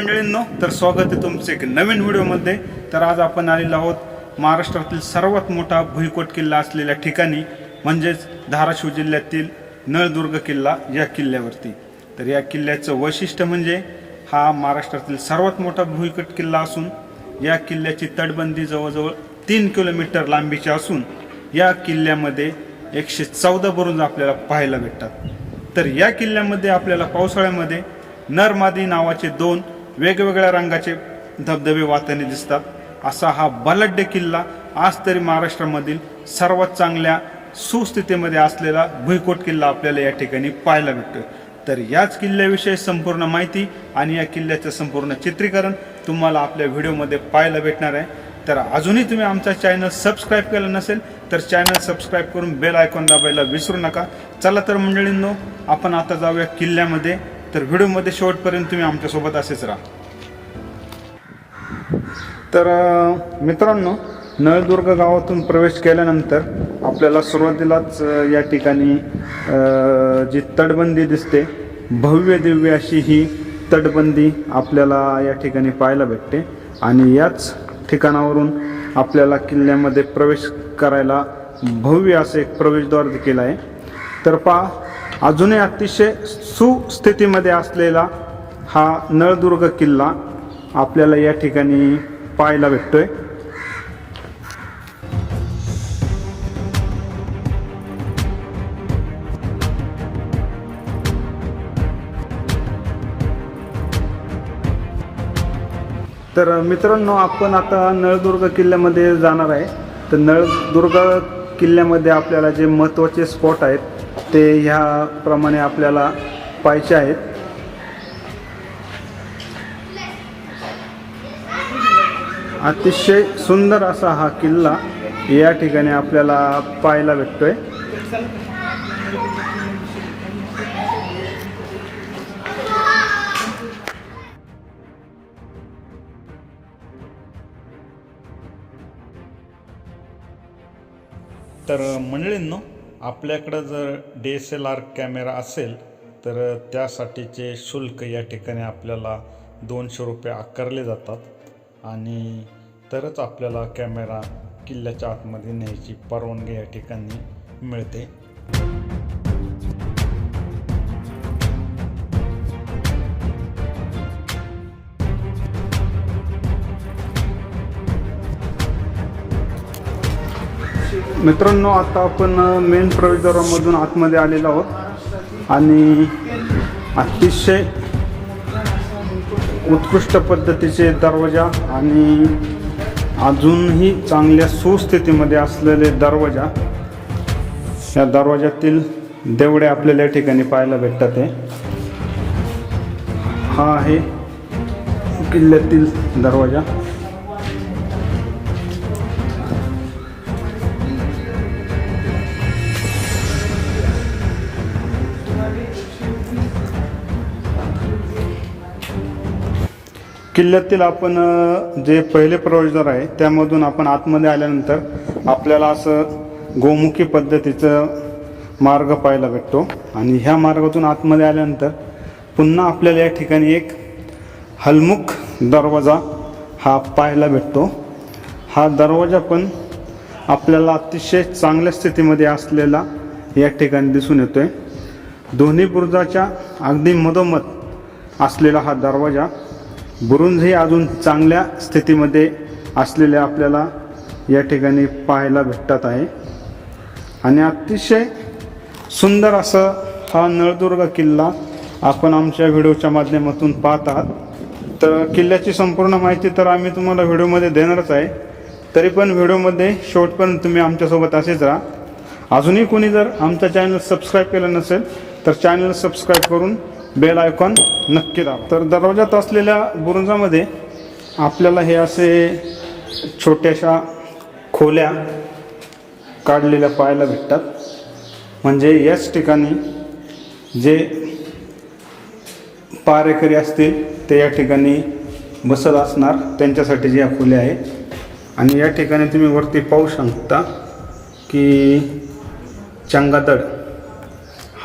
मंडळींनो तर स्वागत आहे तुमचं एक नवीन व्हिडिओमध्ये. तर आज आपण आलेलो आहोत महाराष्ट्रातील सर्वात मोठा भुईकोट किल्ला असलेल्या ठिकाणी म्हणजेच धाराशिव जिल्ह्यातील नळदुर्ग किल्ला या किल्ल्यावरती. तर या किल्ल्याचं वैशिष्ट्य म्हणजे हा महाराष्ट्रातील सर्वात मोठा भुईकोट किल्ला असून या किल्ल्याची तटबंदी जवळजवळ तीन किलोमीटर लांबीची असून या किल्ल्यामध्ये एकशे चौदा बुरुज आपल्याला पाहायला भेटतात. तर या किल्ल्यामध्ये आपल्याला पावसाळ्यामध्ये नरमादी नावाचे दोन वेगवेगळ्या रंगाचे धबधबे वाहताना दिसतात. असा हा बलाढ्य किल्ला आज तरी महाराष्ट्रामधील सर्वात चांगल्या सुस्थितीमध्ये असलेला भुईकोट किल्ला आपल्याला या ठिकाणी पाहायला भेटतो तर याच किल्ल्याविषयी संपूर्ण माहिती आणि या किल्ल्याचं संपूर्ण चित्रीकरण तुम्हाला आपल्या व्हिडिओमध्ये पाहायला भेटणार आहे. तर अजूनही तुम्ही आमचा चॅनल सबस्क्राईब केला नसेल तर चॅनल सबस्क्राईब करून बेल आयकॉन दाबायला विसरू नका. चला तर मंडळींनो आपण आता जाऊया किल्ल्यामध्ये. तर व्हिडिओमध्ये शेवटपर्यंत तुम्ही आमच्यासोबत असेच राहा. तर मित्रांनो नळदुर्ग गावातून प्रवेश केल्यानंतर आपल्याला सुरुवातीलाच या ठिकाणी जी तटबंदी दिसते भव्य दिव्य अशी ही तटबंदी आपल्याला या ठिकाणी पाहायला भेटते. आणि याच ठिकाणावरून आपल्याला किल्ल्यामध्ये प्रवेश करायला भव्य असं एक प्रवेशद्वार देखील आहे. तर पहा अजूनही अतिशय सुस्थितीमध्ये असलेला हा नळदुर्ग किल्ला आपल्याला या ठिकाणी पाहायला भेटतोय. तर मित्रांनो आपण आता नळदुर्ग किल्ल्यामध्ये जाणार आहे. तर नळदुर्ग किल्ल्यामध्ये आपल्याला जे महत्त्वाचे स्पॉट आहेत ते ह्याप्रमाणे आपल्याला पाहायचे आहेत. अतिशय सुंदर असा हा किल्ला या ठिकाणी आपल्याला पाहायला भेटतोय. तर मंडळींनो आपल्याकडं जर D S L R camera असेल तर त्यासाठीचे शुल्क या ठिकाणी आपल्याला दोनशे रुपये आकारले जातात. आणि तरच आपल्याला कॅमेरा किल्ल्याच्या आतमध्ये न्यायची परवानगी या ठिकाणी मिळते. मित्रांनो आता आपण मेन प्रवेशद्वारामधून आतमध्ये आलेलो आहोत. आणि अतिशय उत्कृष्ट पद्धतीचे दरवाजा आणि अजूनही चांगल्या सुस्थितीमध्ये असलेले दरवाजा. या दरवाजातील देवडे आपल्याला या ठिकाणी पाहायला भेटतात हे. हा आहे किल्ल्यातील दरवाजा. किल्ल्यातील आपण जे पहिले प्रवेशद्वार आहे त्यामधून आपण आतमध्ये आल्यानंतर आपल्याला असं गोमुखी पद्धतीचं मार्ग पाहायला भेटतो. आणि ह्या मार्गातून आतमध्ये आल्यानंतर पुन्हा आपल्याला या ठिकाणी एक हलमुख दरवाजा हा पाहायला भेटतो. हा दरवाजा पण आपल्याला अतिशय चांगल्या स्थितीमध्ये असलेला या ठिकाणी दिसून येतो आहे दोन्ही बुरुजाच्या अगदी मधोमध असलेला हा दरवाजा बुरुंजही अजून चांगल्या स्थितीमध्ये असलेले आपल्याला या ठिकाणी पाहायला भेटतात आहे. आणि अतिशय सुंदर असं हा नळदुर्ग किल्ला आपण आमच्या व्हिडिओच्या माध्यमातून पाहत आहात. तर किल्ल्याची संपूर्ण माहिती तर आम्ही तुम्हाला व्हिडिओमध्ये देणारच आहे. तरी पण व्हिडिओमध्ये शेवटपर्यंत तुम्ही आमच्यासोबत असेच राहा. अजूनही कोणी जर आमचा चॅनल सबस्क्राईब केलं नसेल तर चॅनल सबस्क्राईब करून बेल आयकॉन नक्की दाबा. तर दरवाजात असलेल्या बुरुंजामध्ये आपल्याला हे असे छोट्याशा खोल्या काढलेल्या पाहायला भेटतात. म्हणजे याच ठिकाणी जे पारेकरी असतील ते या ठिकाणी बसत असणार. त्यांच्यासाठी या खोल्या आहेत. आणि या ठिकाणी तुम्ही वरती पाहू शकता की चंगादड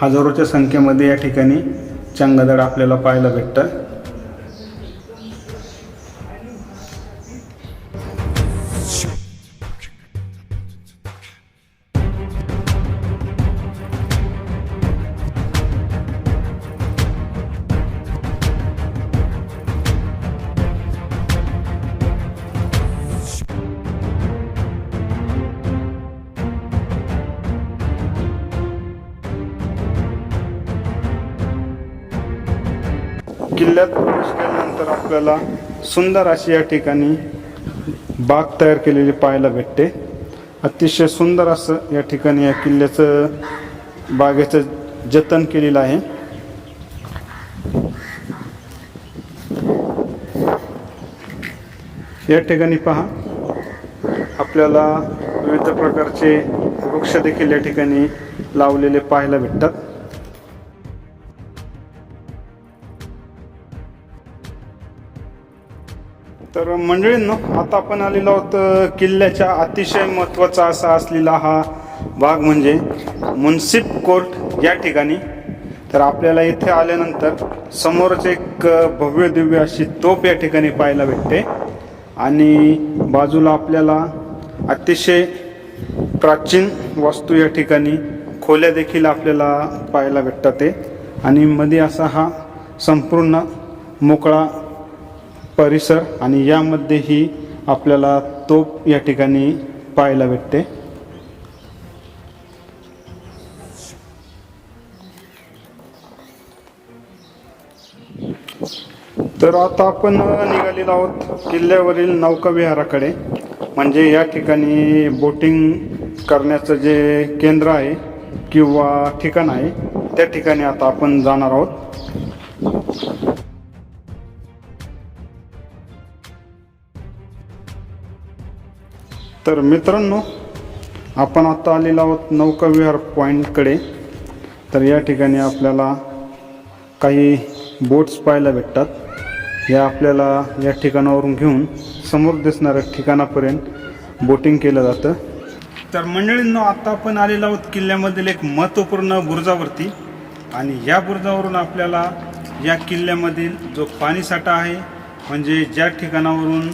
हजारोच्या संख्येमध्ये या ठिकाणी चंगादड आपल्याला पाहायला भेटतं. किल्ल्यात प्रवेश केल्यानंतर आपल्याला सुंदर अशी या ठिकाणी बाग तयार केलेली पाहायला भेटते. अतिशय सुंदर असं या ठिकाणी या किल्ल्याचं बागेचं जतन केलेलं आहे. या ठिकाणी पहा. आपल्याला विविध प्रकारचे वृक्ष देखील या ठिकाणी लावलेले पाहायला भेटतात. तर मंडळींनो आता आपण आलेलो आहोत किल्ल्याच्या अतिशय महत्त्वाचा असा असलेला हा भाग म्हणजे मुन्सिप कोर्ट या ठिकाणी. तर आपल्याला इथे आल्यानंतर समोरच एक भव्य दिव्य अशी तोप या ठिकाणी पाहायला भेटते. आणि बाजूला आपल्याला अतिशय प्राचीन वास्तू या ठिकाणी खोल्या देखील आपल्याला पाहायला भेटतात ते. आणि मध्ये असा हा संपूर्ण मोकळा परिसर आणि यामध्येही आपल्याला तोप या ठिकाणी पाहायला भेटते. तर आता आपण निघालेलो आहोत किल्ल्यावरील नौकाविहाराकडे. म्हणजे या ठिकाणी बोटिंग करण्याचं जे केंद्र आहे किंवा ठिकाण आहे त्या ठिकाणी आता आपण जाणार आहोत. तर मित्रांनो आपण आता आलेलो आहोत नौकाविहार पॉईंटकडे तर या ठिकाणी आपल्याला काही बोट्स पाहायला भेटतात. या आपल्याला या ठिकाणावरून घेऊन समोर दिसणाऱ्या ठिकाणापर्यंत बोटिंग केलं जातं. तर मंडळींनो आता आपण आलेलो आहोत किल्ल्यामधील एक महत्त्वपूर्ण बुरुजावरती. आणि या बुरुजावरून आपल्याला या किल्ल्यामधील जो पाणीसाठा आहे म्हणजे ज्या ठिकाणावरून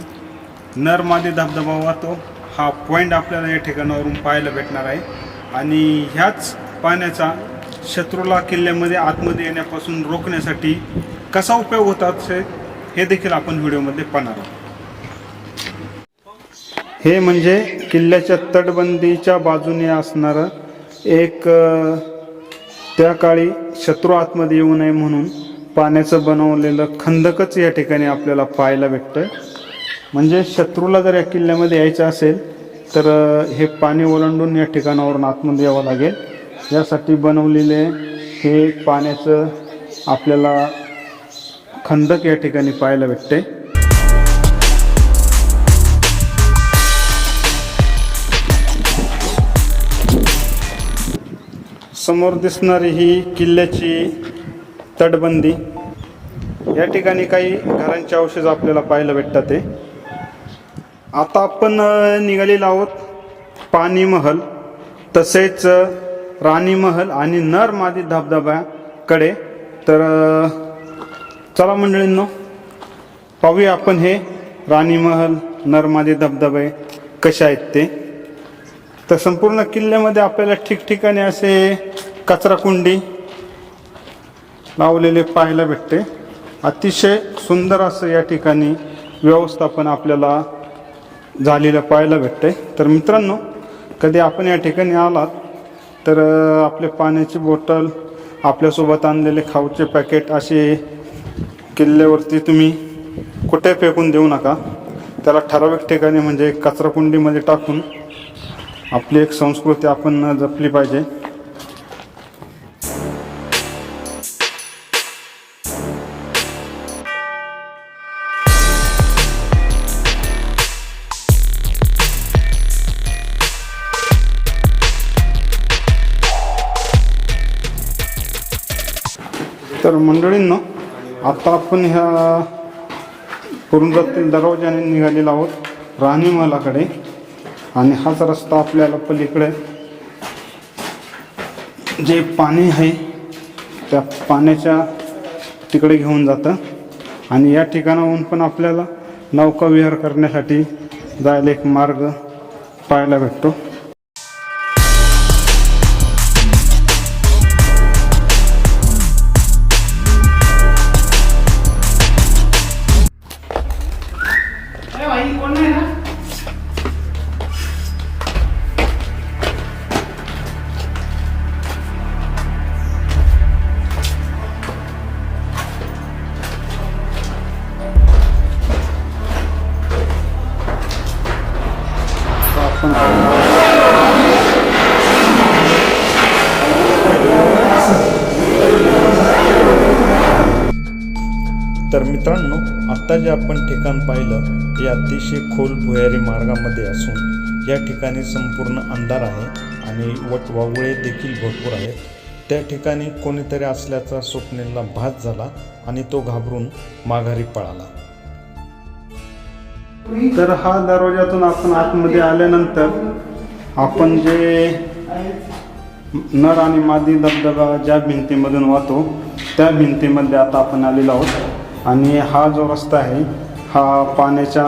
नरमादी धबधबा वाहतो हा पॉईंट आपल्याला या ठिकाणावरून पाहायला भेटणार आहे. आणि ह्याच पाण्याचा शत्रूला किल्ल्यामध्ये आतमध्ये येण्यापासून रोखण्यासाठी कसा उपयोग होतात हे देखील आपण व्हिडिओमध्ये पाहणार आहोत. हे म्हणजे किल्ल्याच्या तटबंदीच्या बाजूने असणारं एक त्या काळी शत्रू आतमध्ये येऊ नये म्हणून पाण्याचं बनवलेलं खंदकच या ठिकाणी आपल्याला पाहायला भेटतं म्हणजे शत्रूला जर या किल्ल्यामध्ये यायचं असेल तर हे पाणी ओलांडून या ठिकाणावरून आतमध्ये यावं लागेल. यासाठी बनवलेले हे पाण्याचं आपल्याला खंदक या ठिकाणी पाहायला भेटते. समोर दिसणारी ही किल्ल्याची तटबंदी. या ठिकाणी काही घरांचे अवशेष आपल्याला पाहायला भेटतात ते. आता आपण निघालेलो आहोत पाणी महल तसेच राणी महल आणि नर मादी धबधब्याकडे. तर चला मंडळींनो पाहूया आपण हे राणी महल नरमादी धबधबे कसे आहेत ते. तर संपूर्ण किल्ल्यामध्ये आपल्याला ठिकठिकाणी असे कचराकुंडी लावलेले पाहायला भेटते. अतिशय सुंदर असं या ठिकाणी व्यवस्थापन आपल्याला झालेलं पाहायला भेटतं आहे तर मित्रांनो कधी आपण या ठिकाणी आलात तर आपले पाण्याची बॉटल आपल्यासोबत आणलेले खाऊचे पॅकेट असे किल्ल्यावरती तुम्ही कुठे फेकून देऊ नका. त्याला ठराविक ठिकाणी म्हणजे कचराकुंडीमध्ये टाकून आपली एक संस्कृती आपण जपली पाहिजे. तर मंडळींनो आता आपण ह्या कुरुंदातील दरवाजाने निघालेलो आहोत राणीमहालाकडे आणि हाच रस्ता आपल्याला पलीकडे जे पाणी आहे त्या पाण्याच्या तिकडे घेऊन जातं. आणि या ठिकाणाहून पण आपल्याला नौका विहार करण्यासाठी जायला एक मार्ग पाहायला भेटतो. तर मित्रांनो आत्ता जे आपण ठिकाण पाहिलं हे अतिशय खोल भुयारी मार्गामध्ये असून या ठिकाणी संपूर्ण अंधार आहे आणि वटवागुळे देखील भरपूर आहेत. त्या ठिकाणी कोणीतरी असल्याचा स्वप्नेला भास झाला आणि तो घाबरून माघारी पळाला. तर हा दरवाजातून आपण आतमध्ये आल्यानंतर आपण जे नर आणि मादी धबधबा ज्या भिंतीमधून वाहतो त्या भिंतीमध्ये आता आपण आलेलो आहोत. आणि हा जो रस्ता आहे हा पाण्याच्या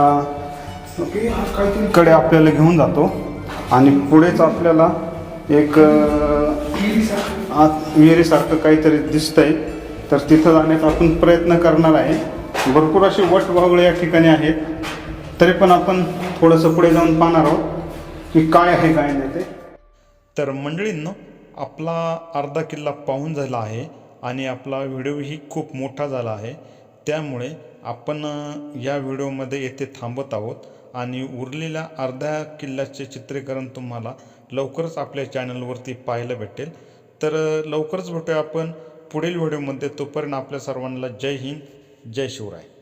कडे आपल्याला घेऊन जातो. आणि पुढेच आपल्याला एक आत विहिरीसारखं काहीतरी दिसतंय. तर तिथं जाण्याचा आपण प्रयत्न करणार आहे. भरपूर असे वट या ठिकाणी आहेत. तरी पण आपण थोडंसं पुढे जाऊन पाहणार आहोत की काय आहे काय नाही ते. तर मंडळींनो आपला अर्धा किल्ला पाहून झाला आहे आणि आपला व्हिडिओही खूप मोठा झाला आहे. त्यामुळे आपण या व्हिडिओमध्ये येथे थांबत आहोत. आणि उरलेल्या अर्ध्या किल्ल्याचे चित्रीकरण तुम्हाला लवकरच आपल्या चॅनलवरती पाहायला भेटेल. तर लवकरच भेटूया आपण पुढील व्हिडिओमध्ये. तोपर्यंत आपल्या सर्वांना जय हिंद जय शिवराय.